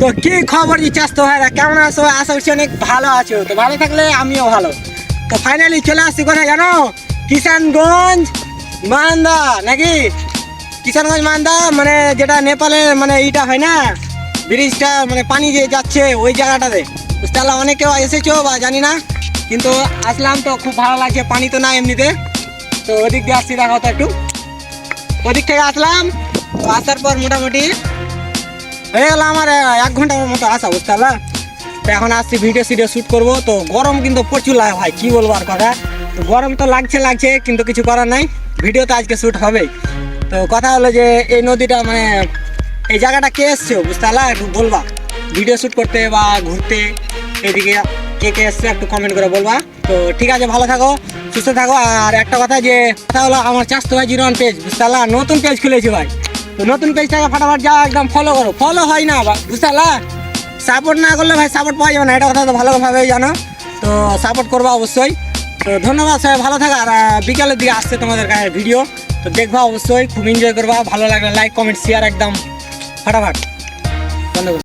তো কি খবর দিচ্ছাস তো ভাইরা কেমন আছো? আশা করছি অনেক ভালো আছো। তো ভালো থাকলে আমিও ভালো। তো ফাইনালি চলে আসছি কোথায় জানো? কিষানগঞ্জ মান্দা নাকি? কিষানগঞ্জ মান্দা মানে যেটা নেপালে মানে এইটা হয় না? ব্রিজটা মানে পানি যে যাচ্ছে ওই জায়গাটাতে। পারলাম অনেকেও এসেছ বা জানি না, কিন্তু আসলাম তো খুব ভালো লাগছে, পানি তো না এমনিতে। তো ওদিক দিয়ে আসছি দেখা হতো একটু। ওদিক থেকে আসলাম আসার পর মোটামুটি হয়ে গেল আমার এক ঘণ্টার মতো আসা বুঝতে পারলা এখন আসছি ভিডিও সিডিও শ্যুট করব। তো গরম কিন্তু প্রচুর লাগে ভাই, কী বলব আর কথা? তো গরম তো লাগছে লাগছে, কিন্তু কিছু করার নাই। ভিডিও তো আজকে শ্যুট হবেই। তো কথা হলো যে, এই নদীটা মানে এই জায়গাটা কে এসছে বুঝতে পারলা? একটু বলবা। ভিডিও শ্যুট করতে বা ঘুরতে, এদিকে কে কে এসছে একটু কমেন্ট করে বলবা। তো ঠিক আছে, ভালো থাকো, সুস্থ থাকো। আর একটা কথা যে, কথা হলো আমার চাষ তো ভাই জিরো পেজ বুঝতে পারলা? নতুন পেজ খুলেছি ভাই। তো নতুন পেজটাকে ফাটাফাট যাও, একদম ফলো করো। ফলো হয় না, বা- বুঝতে পারলা? সাপোর্ট না করলে ভাই সাপোর্ট পাওয়া যাবে না, এটা কথা তো ভালোভাবেই জানো। তো সাপোর্ট করব অবশ্যই। তো ধন্যবাদ সবাই, ভালো থাকা। আর বিকালের দিকে আসছে তোমাদের কাছে ভিডিও তো দেখবা অবশ্যই, খুব এনজয় করবা। ভালো লাগলে লাইক কমেন্ট শেয়ার একদম। ফাটাফাট। ধন্যবাদ।